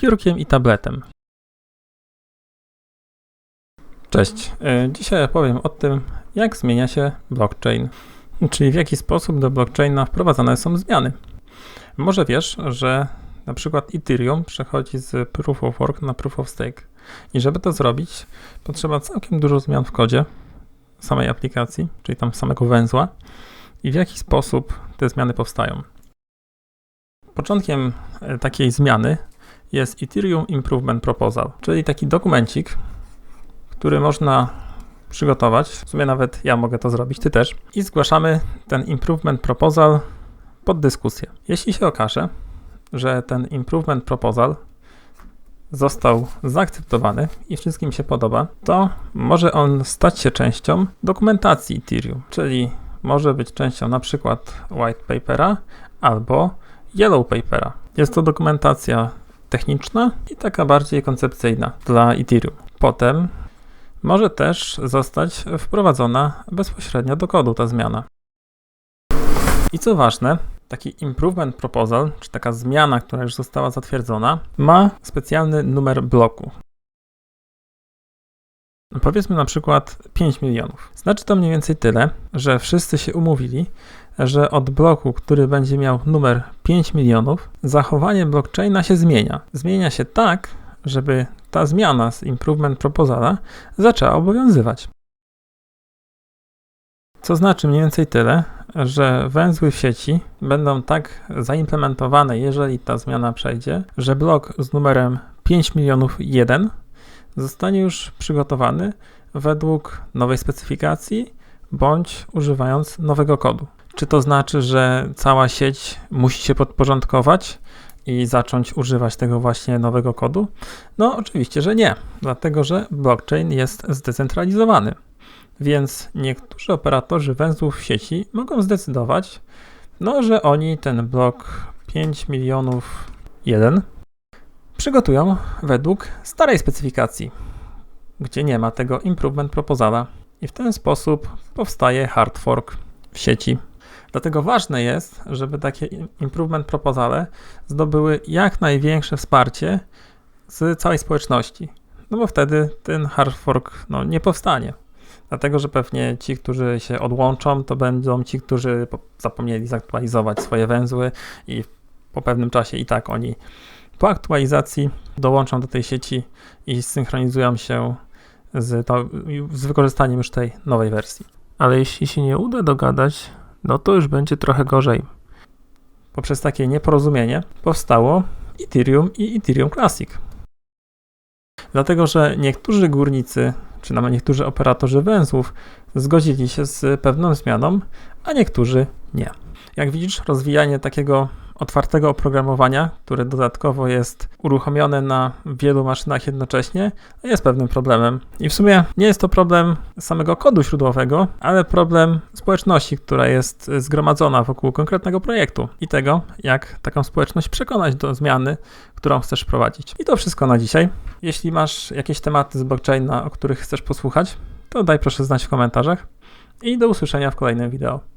piórkiem i tabletem. Cześć. E, Dzisiaj opowiem o tym, jak zmienia się blockchain, czyli w jaki sposób do blockchaina wprowadzane są zmiany. Może wiesz, że na przykład Ethereum przechodzi z Proof of Work na Proof of Stake. I żeby to zrobić, potrzeba całkiem dużo zmian w kodzie samej aplikacji, czyli tam samego węzła i w jaki sposób te zmiany powstają. Początkiem e, takiej zmiany jest Ethereum Improvement Proposal, czyli taki dokumencik, który można przygotować. W sumie nawet ja mogę to zrobić, ty też. I zgłaszamy ten Improvement Proposal pod dyskusję. Jeśli się okaże, że ten Improvement Proposal został zaakceptowany i wszystkim się podoba, to może on stać się częścią dokumentacji Ethereum, czyli może być częścią na przykład white papera albo yellow papera. Jest to dokumentacja techniczna i taka bardziej koncepcyjna dla Ethereum. Potem może też zostać wprowadzona bezpośrednio do kodu ta zmiana. I co ważne, taki improvement proposal, czy taka zmiana, która już została zatwierdzona, ma specjalny numer bloku. Powiedzmy na przykład 5 milionów. Znaczy to mniej więcej tyle, że wszyscy się umówili, że od bloku, który będzie miał numer 5 milionów, zachowanie blockchaina się zmienia. Zmienia się tak, żeby ta zmiana z improvement proposala zaczęła obowiązywać. Co znaczy mniej więcej tyle, że węzły w sieci będą tak zaimplementowane, jeżeli ta zmiana przejdzie, że blok z numerem 5 milionów 1 zostanie już przygotowany według nowej specyfikacji bądź używając nowego kodu. Czy to znaczy, że cała sieć musi się podporządkować i zacząć używać tego właśnie nowego kodu? No, oczywiście, że nie, dlatego że blockchain jest zdecentralizowany. Więc niektórzy operatorzy węzłów sieci mogą zdecydować, no, że oni ten blok 5 milionów 1 przygotują według starej specyfikacji, gdzie nie ma tego improvement proposala i w ten sposób powstaje hard fork w sieci. Dlatego ważne jest, żeby takie improvement proposale zdobyły jak największe wsparcie z całej społeczności. No bo wtedy ten hard fork no, nie powstanie. Dlatego, że pewnie ci, którzy się odłączą, to będą ci, którzy zapomnieli zaktualizować swoje węzły i po pewnym czasie i tak oni po aktualizacji dołączą do tej sieci i synchronizują się z, to, z wykorzystaniem już tej nowej wersji. Ale jeśli się nie uda dogadać, no to już będzie trochę gorzej. Poprzez takie nieporozumienie powstało Ethereum i Ethereum Classic. Dlatego, że niektórzy górnicy, czy nawet niektórzy operatorzy węzłów zgodzili się z pewną zmianą, a niektórzy nie. Jak widzisz, rozwijanie takiego otwartego oprogramowania, które dodatkowo jest uruchomione na wielu maszynach jednocześnie, jest pewnym problemem. I w sumie nie jest to problem samego kodu źródłowego, ale problem społeczności, która jest zgromadzona wokół konkretnego projektu i tego, jak taką społeczność przekonać do zmiany, którą chcesz wprowadzić. I to wszystko na dzisiaj. Jeśli masz jakieś tematy z blockchaina, o których chcesz posłuchać, to daj proszę znać w komentarzach i do usłyszenia w kolejnym wideo.